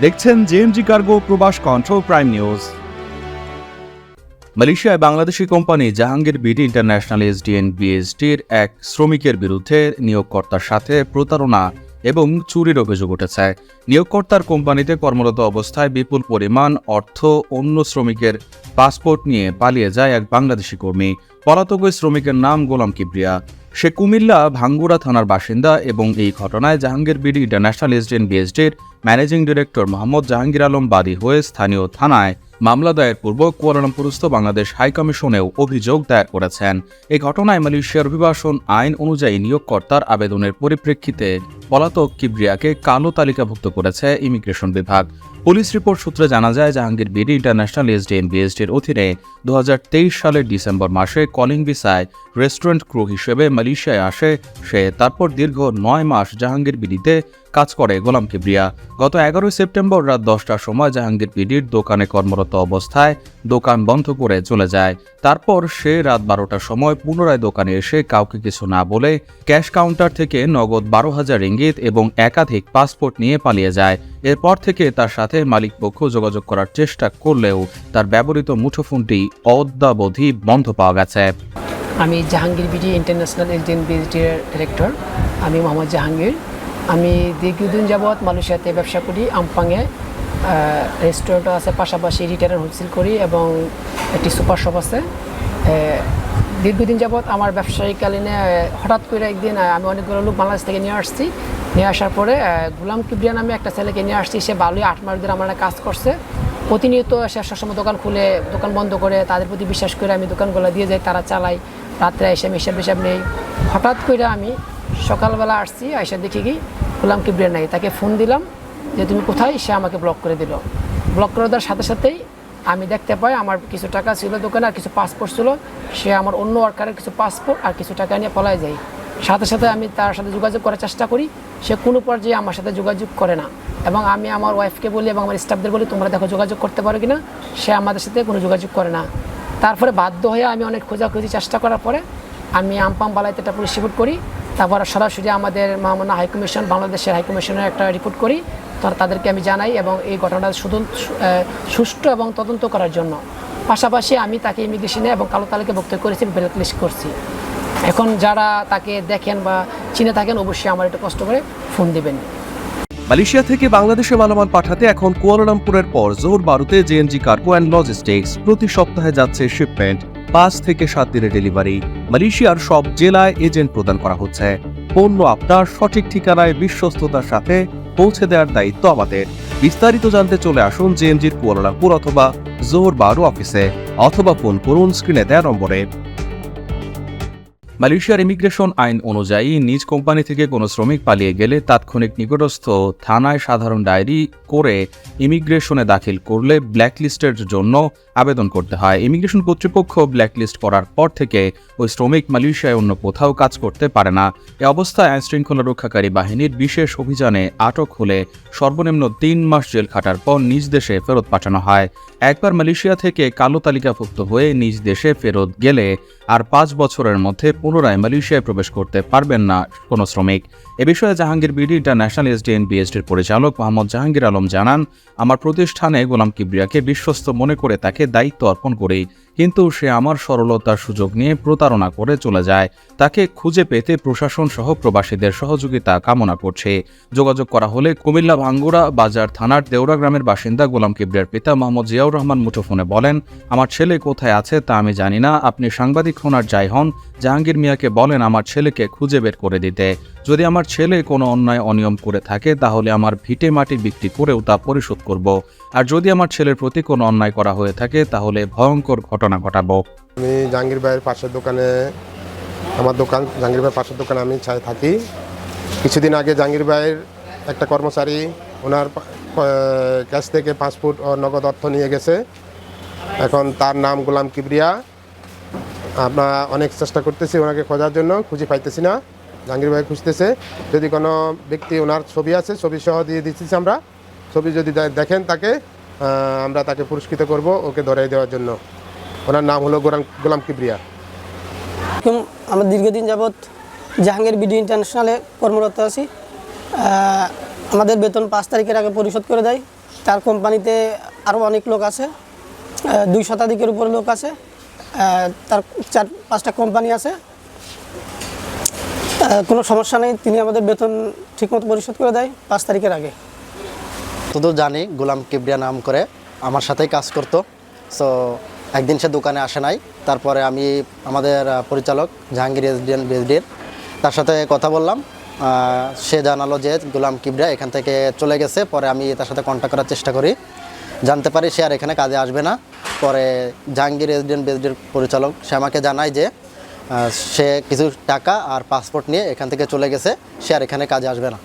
দেখছেন JMG cargo প্রবাস control prime news মালয়েশিয়ায় Bangladeshi company Jahangir BD international SDN বিএসডির এক শ্রমিকের বিরুদ্ধে নিয়োগকর্তার সাথে প্রতারণা এবং চুরির অভিযোগ উঠেছে। নিয়োগকর্তার কোম্পানিতে কর্মরত অবস্থায় বিপুল পরিমাণ অর্থ অন্য শ্রমিকের পাসপোর্ট নিয়ে পালিয়ে যায় এক বাংলাদেশি কর্মী। পলাতক ওই শ্রমিকের নাম গোলাম কিবরিয়া। সে কুমিল্লা ভাঙ্গুরা থানার বাসিন্দা এবং এই ঘটনায় জাহাঙ্গীর বিডি ইন্টারন্যাশনাল এসডিএন বিএসডির ম্যানেজিং ডিরেক্টর মোহাম্মদ জাহাঙ্গীর আলম বাদী হয়ে স্থানীয় থানায় মামলা দায়ের পূর্বক কুয়ালালামপুরস্থ বাংলাদেশ হাইকমিশনেও অভিযোগ দায়ের করেছেন। এই ঘটনায় মালয়েশিয়ার অভিবাসন আইন অনুযায়ী নিয়োগকর্তার আবেদনের পরিপ্রেক্ষিতে পলাতক কিবরিয়াকে কালো তালিকাভুক্ত করেছে ইমিগ্রেশন বিভাগ। পুলিশ রিপোর্ট সূত্রে জানা যায়, জাহাঙ্গীর বিডি ইন্টারন্যাশনাল এসডিএন বিএসডির অধীনে দু হাজার তেইশ সালের ডিসেম্বর মাসে কলিং ভিসায় রেস্টুরেন্ট ক্রু হিসেবে মালয়েশিয়ায় আসে। সে তারপর দীর্ঘ নয় মাস জাহাঙ্গীর বিডিতে কাজ করে। গোলাম কিবরিয়া গত এগারোই সেপ্টেম্বর রাত দশটার সময় জাহাঙ্গীর বিডির দোকানে কর্মরত অবস্থায় দোকান বন্ধ করে চলে যায়। তারপর সে রাত বারোটার সময় পুনরায় দোকানে এসে কাউকে কিছু না বলে ক্যাশ কাউন্টার থেকে নগদ বারো হাজার ইঙ্গিত এবং একাধিক পাসপোর্ট নিয়ে পালিয়ে যায়। এরপর থেকে তার সাথে মালিক পক্ষ যোগাযোগ করার চেষ্টা করলেও তার ব্যবহৃত মুঠোফোনটি অদ্যাবধি বন্ধ পাওয়া গেছে। আমি জাহাঙ্গীর বিডি ইন্টারন্যাশনাল এজেন্ট বিএসডির ডিরেক্টর। আমি মোহাম্মদ জাহাঙ্গীর। আমি দীর্ঘদিন যাবৎ মালয়েশিয়াতে ব্যবসা করি আমপাংয়ে রেস্টুরেন্টও আছে, পাশাপাশি রিটেলার হোলসেল করি এবং একটি সুপার শপ আছে। দীর্ঘদিন যাবৎ আমার ব্যবসায়ীকালীনে হঠাৎ করে একদিন আমি অনেকগুলো লোক বাংলাদেশ থেকে নিয়ে আসছি। নিয়ে আসার পরে গুলাম কিবরিয়া নামে একটা ছেলেকে নিয়ে আসছি, সে ভালোই আট মাস ধরে আমার কাজ করছে। প্রতিনিয়ত সে সবসময় দোকান খুলে, দোকান বন্ধ করে, তাদের প্রতি বিশ্বাস করে আমি দোকানগুলো দিয়ে যাই, তারা চালাই রাত্রে এসে আমি হিসাব হিসাব নেই। হঠাৎ করে আমি সকালবেলা আসছি এসে দেখি কি গোলাম কিবরিয়া নাই তাকে ফোন দিলাম যে, তুমি কোথায়? সে আমাকে ব্লক করে দিল। ব্লক করে দেওয়ার সাথে সাথেই আমি দেখতে পাই আমার কিছু টাকা ছিল দোকানে আর কিছু পাসপোর্ট ছিল। সে আমার অন্য ওয়ার্কারের কিছু পাসপোর্ট আর কিছু টাকা নিয়ে পলায় যায়। সাথে সাথে আমি তার সাথে যোগাযোগ করার চেষ্টা করি। সে কোনো পর্যায়ে আমার সাথে যোগাযোগ করে না। এবং আমি আমার ওয়াইফকে বলি এবং আমার স্টাফদের বলি, তোমরা দেখো যোগাযোগ করতে পারো কি না সে আমাদের সাথে কোনো যোগাযোগ করে না। তারপরে বাধ্য হয়ে আমি অনেক খোঁজাখুঁজি চেষ্টা করার পরে আমি আমপাম বালাইতে একটা পুলিশ রিপোর্ট করি। তারপর সরাসরি আমাদের মামনা হাইকমিশন বাংলাদেশের হাইকমিশনের একটা রিপোর্ট করি। তখন তাদেরকে আমি জানাই এবং এই ঘটনাটা শুধু সুষ্ঠু এবং তদন্ত করার জন্য। পাশাপাশি আমি তাকে ইমিগ্রেশনে এবং কালো তালিকা ভুক্ত করেছি ব্ল্যাক লিস্ট করছি। এখন যারা তাকে দেখেন বা চিনে থাকেন, অবশ্যই আমার একটু কষ্ট করে ফোন দেবেন। মালয়েশিয়া থেকে বাংলাদেশে মালামাল পাঠাতে এখন কুয়ালালামপুরের পর জোর বারুতে জেএনজি কার্গো অ্যান্ড লজিস্টিক্স প্রতি সপ্তাহে যাচ্ছে শিপমেন্ট পাঁচ থেকে সাত দিনের ডেলিভারি মালয়েশিয়ার সব জেলায় এজেন্ট প্রদান করা হচ্ছে। পণ্য আপনার সঠিক ঠিকানায় বিশ্বস্ততার সাথে পৌঁছে দেওয়ার দায়িত্ব আমাদের। বিস্তারিত জানতে চলে আসুন জেএমজির কুয়ালালামপুর অথবা জোহর বারো অফিসে, অথবা ফোন করুন স্ক্রিনে দেওয়া নম্বরে। মালয়েশিয়ার ইমিগ্রেশন আইন অনুযায়ী নিজ কোম্পানি থেকে কোনো শ্রমিক পালিয়ে গেলে তাৎক্ষণিক নিকটস্থ থানায় সাধারণ ডায়েরি করে ইমিগ্রেশনে দাখিল করলে ব্ল্যাকলিস্টের জন্য আবেদন করতে হয়। ইমিগ্রেশন কর্তৃপক্ষ ব্ল্যাকলিস্ট করার পর থেকে ওই শ্রমিক মালয়েশিয়ায় অন্য কোথাও কাজ করতে পারে না। এ অবস্থায় আইন শৃঙ্খলা রক্ষাকারী বাহিনীর বিশেষ অভিযানে আটক হলে সর্বনিম্ন তিন মাস জেল খাটার পর নিজ দেশে ফেরত পাঠানো হয়। একবার মালয়েশিয়া থেকে কালো তালিকাভুক্ত হয়ে নিজ দেশে ফেরত গেলে আর পাঁচ বছরের মধ্যে পুনরায় মালয়েশিয়ায় প্রবেশ করতে পারবেন না কোনো শ্রমিক। এ বিষয়ে জাহাঙ্গীর বিডি ইন্টারন্যাশনাল এসডিএন বিএসডির পরিচালক মোহাম্মদ জাহাঙ্গীর আলম জানান, আমার প্রতিষ্ঠানে গোলাম কিবরিয়াকে বিশ্বস্ত মনে করে তাকে দায়িত্ব অর্পণ করি কিন্তু সে আমার সরলতার সুযোগ নিয়ে প্রতারণা করে চলে যায়। তাকে খুঁজে পেতে প্রশাসন সহ প্রবাসীদের সহযোগিতা কামনা করছে। যোগাযোগ করা হলে কুমিল্লা ভাঙ্গুড়া বাজার থানার দেওরা গ্রামের বাসিন্দা গোলাম কিবরিয়ার পিতা মোহাম্মদ জিয়াউর রহমান মুঠোফোনে বলেন, আমার ছেলে কোথায় আছে তা আমি জানি না। আপনি সাংবাদিক হন আর যাই হন, জাহাঙ্গীর মিয়াকে বলেন আমার ছেলেকে খুঁজে বের করে দিতে। যদি আমার ছেলে কোনো অন্যায় অনিয়ম করে থাকে, তাহলে আমার ভিটে মাটি বিক্রি করেও তা পরিশোধ করব। আর যদি আমার ছেলের প্রতি কোনো অন্যায় করা হয়ে থাকে, তাহলে ভয়ঙ্কর ঘটনা ঘটাবো। আমি জাহাঙ্গীর ভাইয়ের পাশের দোকানে, আমার দোকান, জাহাঙ্গীর ভাইয়ের পাশের দোকানে আমি ছাই থাকি। কিছুদিন আগে জাহাঙ্গীর ভাইয়ের একটা কর্মচারী ওনার কাছ থেকে পাসপোর্ট ও নগদ অর্থ নিয়ে গেছে। এখন তার নাম গোলাম কিবরিয়া। আমরা অনেক চেষ্টা করতেছি ওনাকে খোঁজার জন্য, খুঁজে পাইতেছি না। জাহাঙ্গীর ভাই খুঁজতেছে। যদি কোনো ব্যক্তি ওনার ছবি আছে ছবি সহ দিয়ে দিচ্ছি আমরা। ছবি যদি দেখেন তাকে আমরা তাকে পুরস্কৃত করব ওকে ধরাই দেওয়ার জন্য। ওনার নাম হলো গোলাম গোলাম কিবরিয়া। আমরা দীর্ঘদিন যাবৎ জাহাঙ্গীর বিডি ইন্টারন্যাশনালে কর্মরত আছি। আমাদের বেতন পাঁচ তারিখের আগে পরিশোধ করে দেয়। তার কোম্পানিতে আরও অনেক লোক আছে। দুই শতাধিকের উপর লোক আছে। তার চার পাঁচটা কোম্পানি আছে। কোনো সমস্যা নেই তিনি আমাদের বেতন ঠিকমতো পরিশোধ করে দেয় পাঁচ তারিখের আগে। শুধু জানি গোলাম কিবরিয়া নাম করে আমার সাথেই কাজ করতো। সো একদিন সে দোকানে আসে নাই। তারপরে আমি আমাদের পরিচালক জাহাঙ্গীর এসডিএন বিএসডির তার সাথে কথা বললাম। সে জানালো যে গোলাম কিবরা এখান থেকে চলে গেছে, পরে আমি তার সাথে কন্ট্যাক্ট করার চেষ্টা করি। জানতে পারি সে আর এখানে কাজে আসবে না। পরে জাহাঙ্গীর এসডিএন বিএসডির পরিচালক, সে আমাকে জানায় যে সে কিছু টাকা আর পাসপোর্ট নিয়ে এখান থেকে চলে গেছে, সে আর এখানে কাজে আসবে না।